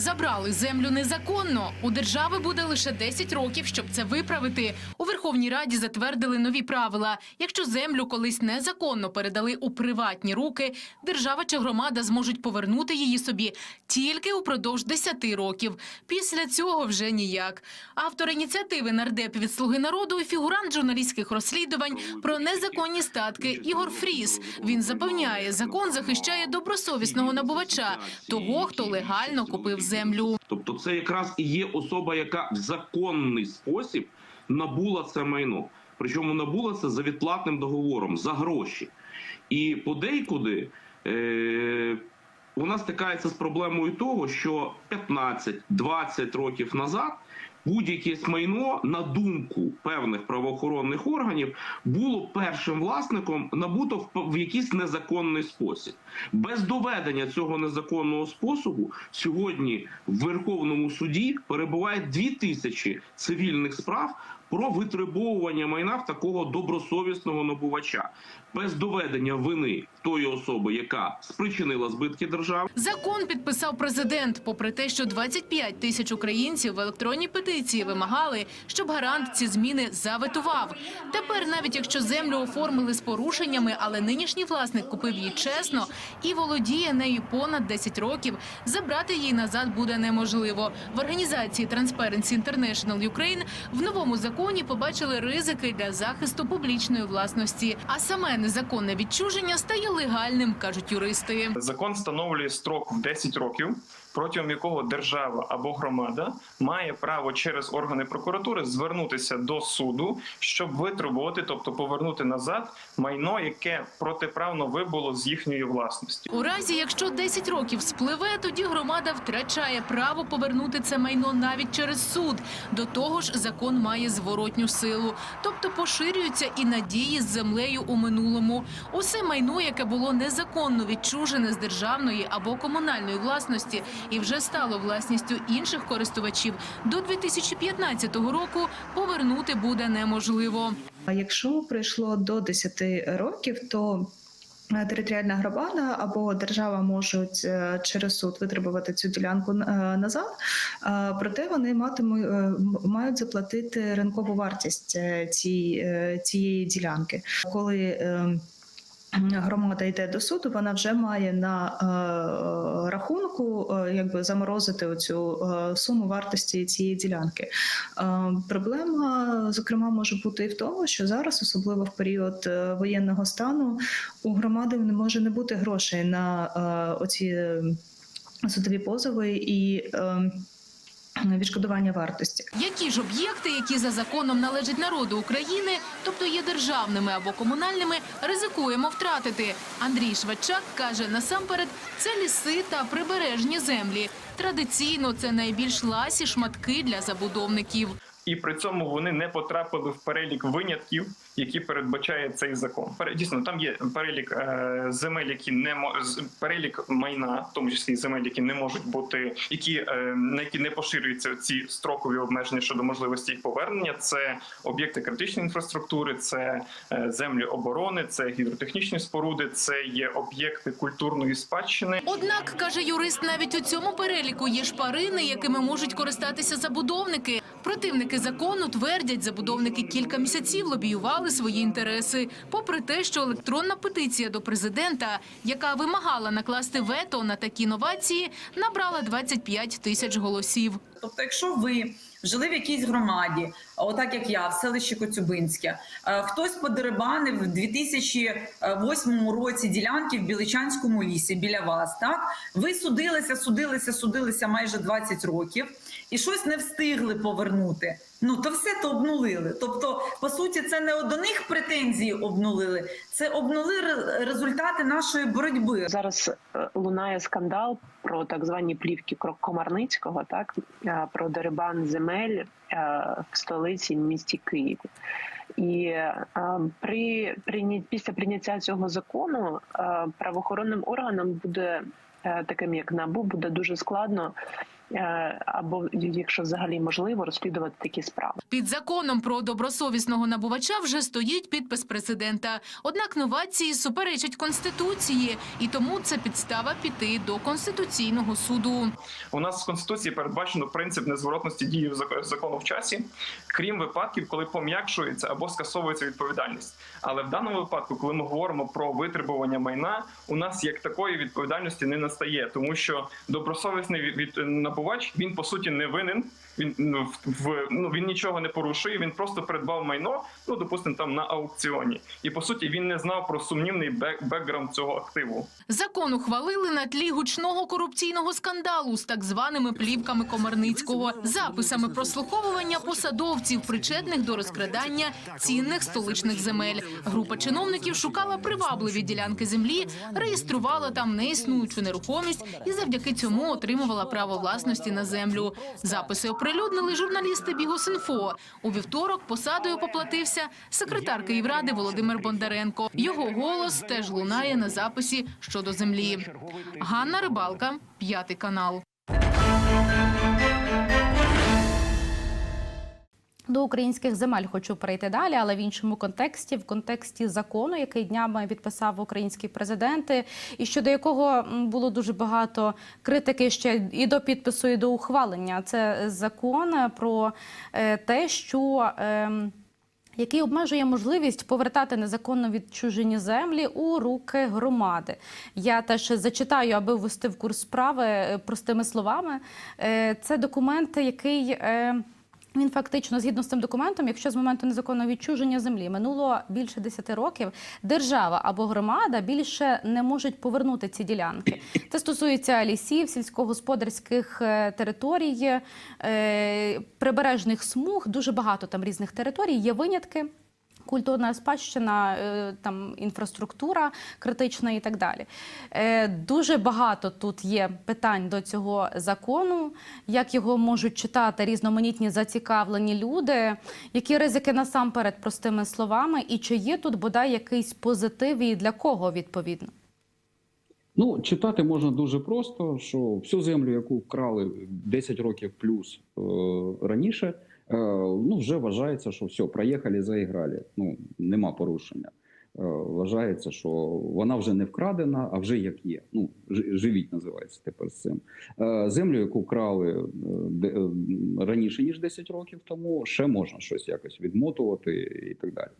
Забрали землю незаконно. У держави буде лише 10 років, щоб це виправити. Верховній Раді затвердили нові правила. Якщо землю колись незаконно передали у приватні руки, держава чи громада зможуть повернути її собі тільки упродовж 10 років. Після цього вже ніяк. Автор ініціативи нардеп від слуги народу і фігурант журналістських розслідувань про незаконні статки Ігор Фріс. Він запевняє, закон захищає добросовісного набувача, того, хто легально купив землю. Тобто, це якраз і є особа, яка в законний спосіб набула це майно. Причому набула це за відплатним договором за гроші. І подейкуди е, вона стикається з проблемою того, що 15-20 років назад будь-яке майно, на думку певних правоохоронних органів, було першим власником набуто в, якийсь незаконний спосіб. Без доведення цього незаконного способу сьогодні в Верховному суді перебуває дві тисячі цивільних справ про витребовування майна в такого добросовісного набувача без доведення вини тої особи, яка спричинила збитки держави. Закон підписав президент, попри те, що 25 тисяч українців в електронній петиції вимагали, щоб гарант ці зміни заветував. Тепер, навіть якщо землю оформили з порушеннями, але нинішній власник купив її чесно і володіє нею понад 10 років, забрати її назад буде неможливо. В організації Transparency International Ukraine в новому законі побачили ризики для захисту публічної власності, а саме незаконне відчуження стає легальним, кажуть юристи. Закон встановлює строк в 10 років, протягом якого держава або громада має право через органи прокуратури звернутися до суду, щоб витребувати, тобто повернути назад майно, яке протиправно вибуло з їхньої власності. У разі, якщо 10 років спливе, тоді громада втрачає право повернути це майно навіть через суд. До того ж, закон має зворотню силу, тобто поширюються і надії з землею у минулому. Усе майно, яке було незаконно відчужене з державної або комунальної власності і вже стало власністю інших користувачів, до 2015 року повернути буде неможливо. А якщо пройшло до 10 років, то Територіальна громада або держава можуть е, через суд витребувати цю ділянку е, назад, е, проте вони матимуть е, мають заплатити ринкову вартість цієї е, цієї ділянки. Коли е, Громада йде до суду, вона вже має на е, рахунку е, якби заморозити оцю е, суму вартості цієї ділянки. Е, Проблема, зокрема, може бути і в тому, що зараз, особливо в період е, воєнного стану, у громади не може не бути грошей на е, оці е, судові позови і е, відшкодування вартості. Які ж об'єкти, які за законом належать народу України, тобто є державними або комунальними, ризикуємо втратити. Андрій Швачак каже, насамперед це ліси та прибережні землі. Традиційно це найбільш ласі шматки для забудовників. І при цьому вони не потрапили в перелік винятків, які передбачає цей закон. Дійсно, там є перелік е, земель, які не перелік майна, в тому числі земель, які не можуть бути, які е, на які не поширюються ці строкові обмеження щодо можливості їх повернення. Це об'єкти критичної інфраструктури, це е, землі оборони, це гідротехнічні споруди, це є об'єкти культурної спадщини. Однак, каже юрист, навіть у цьому переліку є шпарини, якими можуть користатися забудовники. Противники закону твердять, забудовники кілька місяців лобіювали свої інтереси. Попри те, що електронна петиція до президента, яка вимагала накласти вето на такі новації, набрала 25 тисяч голосів. Тобто, якщо ви жили в якійсь громаді, отак як я, в селищі Коцюбинське, е, хтось подерибанив в 2008 році ділянки в Біличанському лісі біля вас, так? Ви судилися, судилися, судилися майже 20 років і щось не встигли повернути. Ну то все то обнулили. Тобто, по суті, це не до них претензії обнулили, це обнули результати нашої боротьби. Зараз е, лунає скандал про так звані плівки Комарницького, так е, про дерибан земель е, в столиці в місті Києві. І при після прийняття цього закону правоохоронним органам буде таким як набу буде дуже складно або якщо взагалі можливо, розслідувати такі справи. Під законом про добросовісного набувача вже стоїть підпис президента. Однак новації суперечать конституції, і тому це підстава піти до конституційного суду. У нас в конституції передбачено принцип незворотності дії закону в часі, крім випадків, коли пом'якшується або скасовується відповідальність. Але в даному випадку, коли ми говоримо про витребування майна, у нас як такої відповідальності не настає, тому що добросовісний від, від- набувач він по суті не винен. Він ну, в, ну він нічого не порушує. Він просто придбав майно, ну допустимо, там на аукціоні, і по суті він не знав про сумнівний бек, бекграунд цього активу. Закон ухвалили на тлі гучного корупційного скандалу з так званими плівками Комарницького, записами прослуховування посадовців, причетних до розкрадання цінних столичних земель. Група чиновників шукала привабливі ділянки землі, реєструвала там неіснуючу нерухомість і завдяки цьому отримувала право власності на землю. Записи оприлюднили журналісти Бігосінфо. У вівторок посадою поплатився секретар Київради Володимир Бондаренко. Його голос теж лунає на записі щодо землі. Ганна Рибалка, п'ятий канал. До українських земель хочу перейти далі, але в іншому контексті, в контексті закону, який днями підписав український президент, і щодо якого було дуже багато критики ще і до підпису, і до ухвалення. Це закон про е, те, що. ем, який обмежує можливість повертати незаконно відчужені землі у руки громади. Я теж зачитаю, аби ввести в курс справи е, простими словами. Е, Це документ, який він фактично, згідно з цим документом, якщо з моменту незаконного відчуження землі минуло більше 10 років, держава або громада більше не можуть повернути ці ділянки. Це стосується лісів, сільськогосподарських е, територій, е, прибережних смуг. Дуже багато там різних територій. Є винятки. Культурна спадщина, е, там інфраструктура критична і так далі. Е, Дуже багато тут є питань до цього закону, як його можуть читати різноманітні зацікавлені люди, які ризики насамперед простими словами, і чи є тут бодай якийсь позитив і для кого відповідно? Ну, читати можна дуже просто, що всю землю, яку вкрали 10 років плюс е, раніше, ну вже вважається, що все, проїхали, заіграли. Ну нема порушення. Е, вважається, що вона вже не вкрадена, а вже як є. Ну живіть називається тепер з цим. Е, землю, яку е, е, раніше ніж 10 років тому, ще можна щось якось відмотувати і так далі.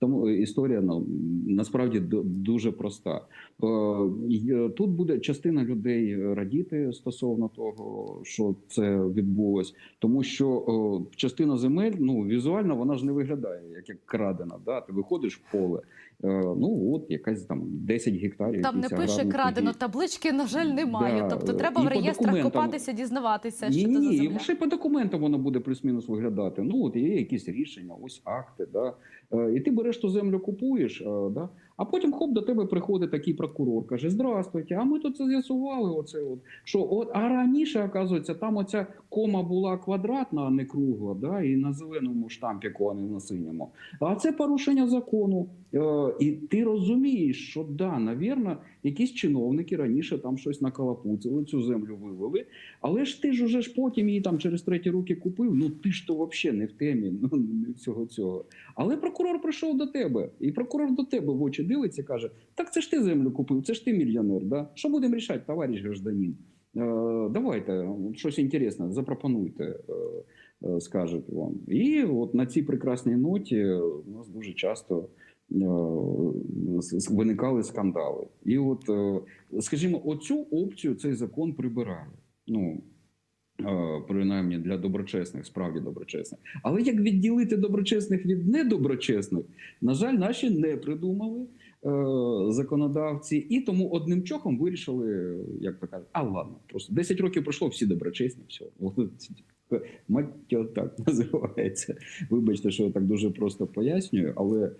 Тому історія ну насправді дуже проста. Е, Тут буде частина людей радіти стосовно того, що це відбулось, тому що частина земель ну візуально вона ж не виглядає як, як крадена. Да? Ти виходиш в поле. е, Ну от якась там 10 гектарів. Там не пише крадено, таблички, на жаль, немає. Да, Тобто треба і в реєстрах документам. копатися, дізнаватися, Ні, що ні, це за земля. ще по документам воно буде плюс-мінус виглядати. Ну от є якісь рішення, ось акти, да. Е, І ти береш ту землю, купуєш, е, да. А потім хоп до тебе приходить такий прокурор, каже: Здравствуйте, а ми тут це з'ясували. Оце от що от а раніше, оказується, там оця кома була квадратна, а не кругла, да, і на зеленому штампіку, а не на синьому. А це порушення закону. Е, І ти розумієш, що да, навірно, якісь чиновники раніше там щось накалапуцили, цю землю вивели. Але ж ти ж уже ж потім її там через треті руки купив. Ну ти ж то взагалі не в темі ну, всього цього. Але прокурор прийшов до тебе, і прокурор до тебе в очі дивиться, каже: так це ж ти землю купив, це ж ти мільйонер. Да? Що будемо рішати, товариш гражданин? Е, давайте щось інтересне, запропонуйте. е, е, Скажуть вам, і от на цій прекрасній ноті у нас дуже часто виникали скандали. І от, скажімо, оцю опцію цей закон прибирає. Ну принаймні для доброчесних, справді доброчесних. Але як відділити доброчесних від недоброчесних, на жаль, наші не придумали е, законодавці, і тому одним чохом вирішили, як то кажуть, а ладно, просто 10 років пройшло, всі доброчесні, все. Маття так називається. Вибачте, що я так дуже просто пояснюю, але е,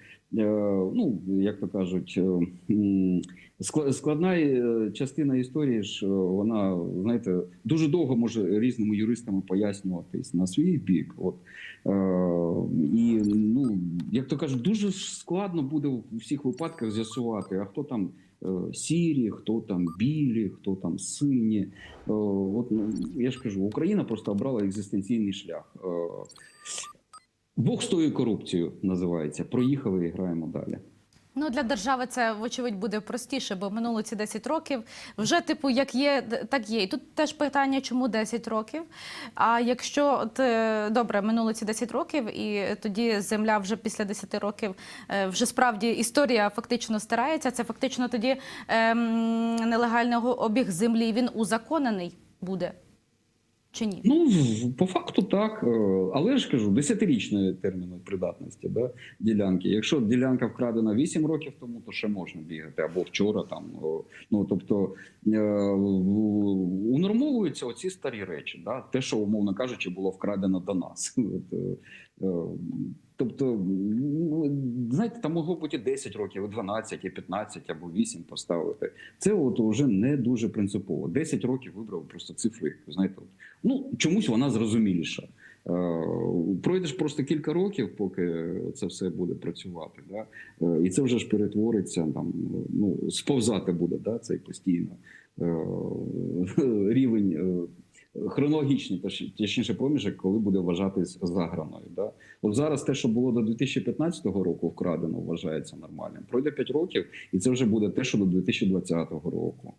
ну, як то кажуть, е, складна е, частина історії е, вона, знаєте, дуже довго може різними юристами пояснюватись на свій бік. От і ну, як то кажуть, дуже складно буде у всіх випадках з'ясувати, а хто там сірі, хто там білі, хто там сині. Е, От ну, я ж кажу, Україна просто обрала екзистенційний шлях. Е, Бог з тою корупцією називається. Проїхали і граємо далі. Ну для держави це вочевидь буде простіше, бо минуло ці 10 років. Вже типу, як є, так є. І тут теж питання, чому 10 років. А якщо от, е, добре, минуло ці 10 років, і тоді земля вже після 10 років е, вже справді історія фактично стирається. Це фактично тоді ем, нелегальний обіг землі. Він узаконений буде чи ні? Ну, по факту так. е, Але ж кажу, десятирічної терміну придатності да, ділянки. Якщо ділянка вкрадена 8 років тому, то ще можна бігати або вчора там. Ну тобто е, унормовуються оці старі речі, да? те, що умовно кажучи, було вкрадено до нас. Тобто, ну, знаєте, там могло бути 10 років, 12, 15, або 8 поставити. Це от уже не дуже принципово. 10 років вибрав просто цифри. Знаєте, от. ну чомусь вона зрозуміліша. Е, Пройдеш просто кілька років, поки це все буде працювати, да? Е, і це вже ж перетвориться там, ну сповзати буде, да, цей постійно е, рівень. Хронологічний, точ- точніше проміжок, коли буде вважатись заграною. Да? От зараз те, що було до 2015 року вкрадено, вважається нормальним. Пройде 5 років, і це вже буде те, що до 2020 року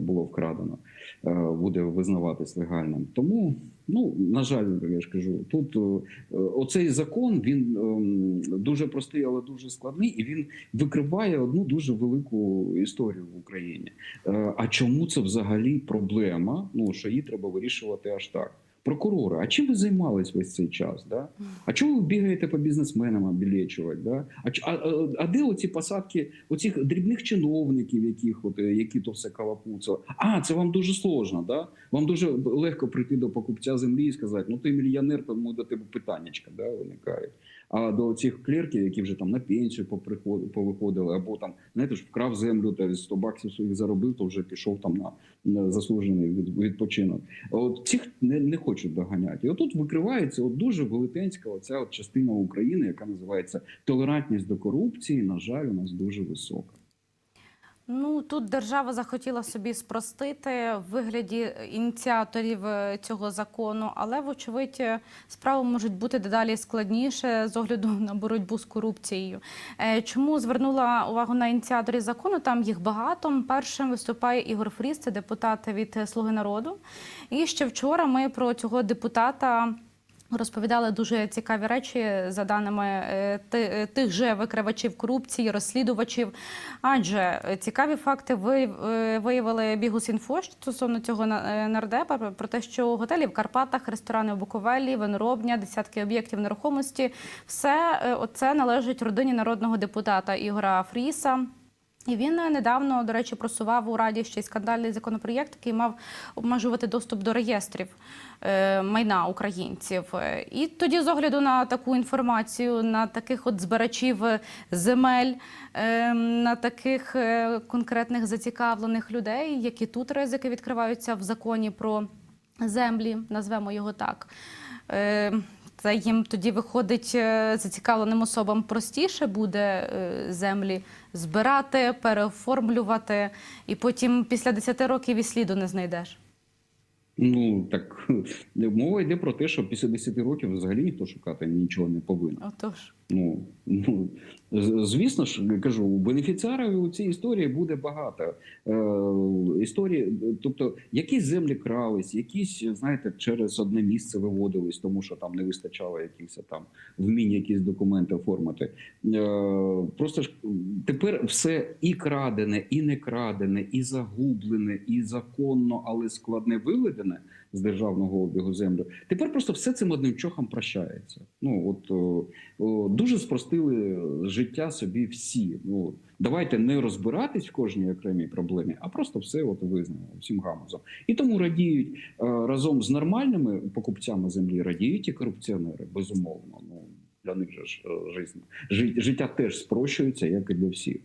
було вкрадено, е, буде визнаватись легальним. Тому, ну на жаль, я ж кажу, тут е, оцей закон він ем, дуже простий, але дуже складний, і він викриває одну дуже велику історію в Україні. Е, А чому це взагалі проблема? Ну що її треба вирішувати аж так. Прокурори, а чим ви займались весь цей час? Да? А чому ви бігаєте по бізнесменам обілечувати? Да? А, а, а, де оці посадки оцих дрібних чиновників, яких от, е, які то все калапуцали? А, це вам дуже сложно, да? Вам дуже легко прийти до покупця землі і сказати, ну ти мільйонер, тому до тебе питаннячка да, виникають. А до цих клерків, які вже там на пенсію повиходили, або там, знаєте ж, вкрав землю та 100 баксів своїх заробив, то вже пішов там на, на заслужений від- відпочинок. От цих не, не хочуть доганяти. І отут викривається от дуже велетенська оця от частина України, яка називається толерантність до корупції. На жаль, у нас дуже висока. Ну тут держава захотіла собі спростити в вигляді ініціаторів е, цього закону, але вочевидь е, справи можуть бути дедалі складніше з огляду на боротьбу з корупцією. Е, Чому звернула увагу на ініціаторів закону? Там їх багато. Першим виступає Ігор Фріс, це депутат від Слуги народу. І ще вчора ми про цього депутата. Розповідали дуже цікаві речі за даними е, е, тих же викривачів корупції, розслідувачів. Адже цікаві факти ви- е, виявили Бігус.Інфо стосовно цього на- нардепа про- те, що готелі в Карпатах, ресторани в Буковелі, виноробня, десятки об'єктів нерухомості все е, оце належить родині народного депутата Ігора Фріса. І він е, недавно, до речі, просував у раді ще й скандальний законопроєкт, який мав обмежувати доступ до реєстрів е, майна українців. Е, І тоді, з огляду на таку інформацію, на таких от збирачів земель, на таких конкретних зацікавлених людей, які тут ризики відкриваються в законі про землі, назвемо його так. Це їм тоді виходить е, зацікавленим особам простіше буде е, землі збирати, переоформлювати, і потім після 10 років і сліду не знайдеш. Ну так мова йде про те, що після 10 років взагалі ніхто шукати нічого не повинен. Отож. Ну, ну звісно ж, кажу, бенефіціарів у цій історії буде багато. Е, історії, тобто, якісь землі крались, якісь, знаєте, через одне місце виводились, тому що там не вистачало якихось там вмінь якісь документи оформити. Е, просто ж тепер все і крадене, і не крадене, і загублене, і законно, але складне виведене з державного обігу землю. Тепер просто все цим одним чохом прощається. Ну от о, о, дуже спростили життя собі всі. Ну давайте не розбиратись в кожній окремій проблемі, а просто все от визнаємо всім гамузом. І тому радіють е, разом з нормальними покупцями землі, радіють і корупціонери, безумовно. Ну для них же ж е, життя теж спрощується, як і для всіх.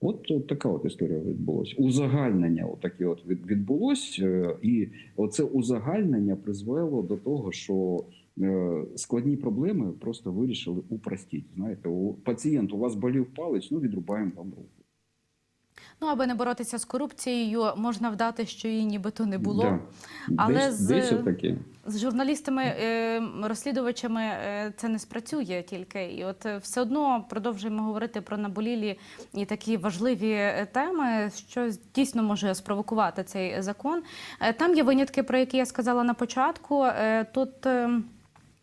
От, от така от історія відбулася. Узагальнення от від, от відбулося, і оце узагальнення призвело до того, що е, складні проблеми просто вирішили упростити. Знаєте, у пацієнт у вас болів палець, ну відрубаємо вам руку. Ну, аби не боротися з корупцією, можна вдати, що її нібито не було. Да. Але десь, з- десь отаке. З журналістами, е, розслідувачами е, це не спрацює тільки. І от е, все одно продовжуємо говорити про наболілі і такі важливі теми, що дійсно може спровокувати цей закон. Там є винятки, про які я сказала на початку. Тут е,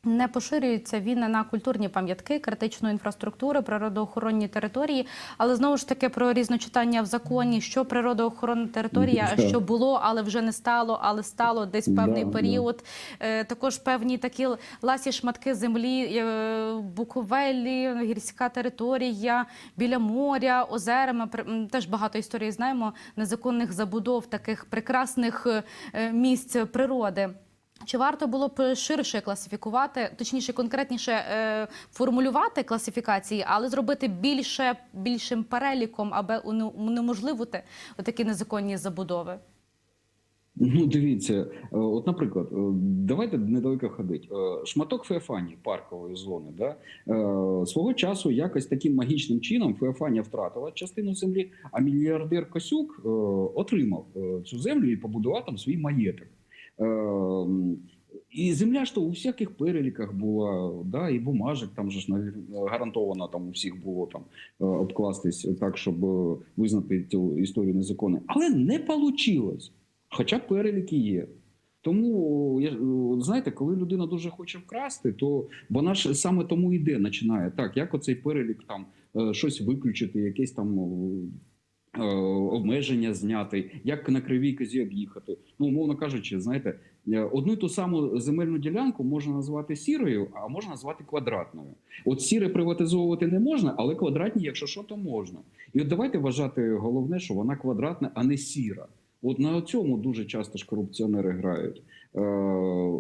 не поширюється він на культурні пам'ятки, критичну інфраструктуру, природоохоронні території, але знову ж таки про різночитання в законі, що природоохоронна територія, а що було, але вже не стало, але стало десь певний Да, да. період. Е, Також певні такі ласі шматки землі, е, Буковелі, гірська територія біля моря, озера. Ми теж багато історій знаємо незаконних забудов, таких прекрасних е, місць природи. Чи варто було б ширше класифікувати, точніше, конкретніше е, формулювати класифікації, але зробити більше більшим переліком, аби уне- унеможливити такі незаконні забудови? Ну, дивіться, е, от, наприклад, е, давайте недалеко ходити. Е, Шматок Феофанії, паркової зони, да? е, свого часу якось таким магічним чином Феофанія втратила частину землі, а мільярдер Косюк е, отримав е, цю землю і побудував там свій маєток. Е, І земля ж то у всяких переліках була, да, і бумажок там же ж гарантовано там у всіх було там е, обкластись так, щоб е, визнати цю історію незаконною. Але не вийшло. Хоча переліки є. Тому я знаєте, коли людина дуже хоче вкрасти, то вона ж саме тому йде, починає так, як оцей перелік там е, щось виключити, якесь там е, обмеження зняти, як на кривій козі об'їхати. Ну, умовно кажучи, знаєте, е, одну й ту саму земельну ділянку можна назвати сірою, а можна назвати квадратною. От сіре приватизовувати не можна, але квадратні, якщо що, то можна. І от давайте вважати головне, що вона квадратна, а не сіра. От на цьому дуже часто ж корупціонери грають. Е,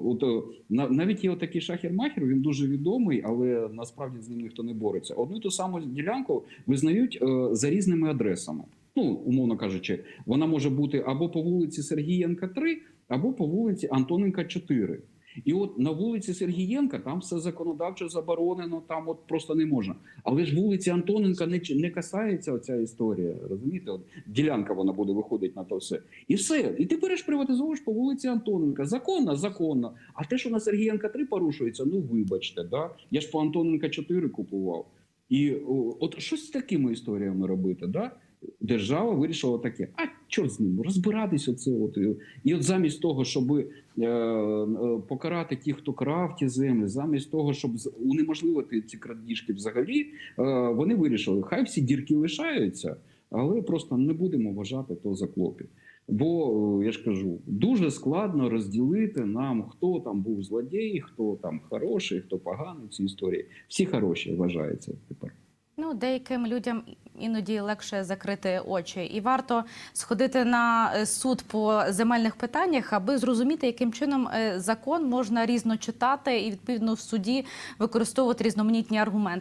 от, е, навіть є такий шахер-махер, він дуже відомий, але насправді з ним ніхто не бореться. Одну й ту саму ділянку визнають е, за різними адресами. Ну, умовно кажучи, вона може бути або по вулиці Сергієнка 3, або по вулиці Антоненка 4. І от на вулиці Сергієнка там все законодавчо заборонено, там от просто не можна. Але ж вулиці Антоненка не, не касається оця історія. Розумієте? От ділянка вона буде виходити на то все. І все. І ти береш приватизовуєш по вулиці Антоненка. Законно, законно. А те, що на Сергієнка 3 порушується, ну вибачте, да? я ж по Антоненка 4 купував. І от щось з такими історіями робити, да? Держава вирішила таке, а чорт з ним, розбиратись оце. От. І- от замість того, щоб е, е, покарати тих, хто крав ті землі, замість того, щоб унеможливити ці крадіжки взагалі, е, вони вирішили, хай всі дірки лишаються, але просто не будемо вважати то за клопіт. Бо я ж кажу, дуже складно розділити нам, хто там був злодій, хто там хороший, хто поганий в цій історії. Всі хороші вважаються тепер. Ну, деяким людям іноді легше закрити очі, і варто сходити на е, суд по земельних питаннях, аби зрозуміти, яким чином е, закон можна різно читати і відповідно в суді використовувати різноманітні аргументи.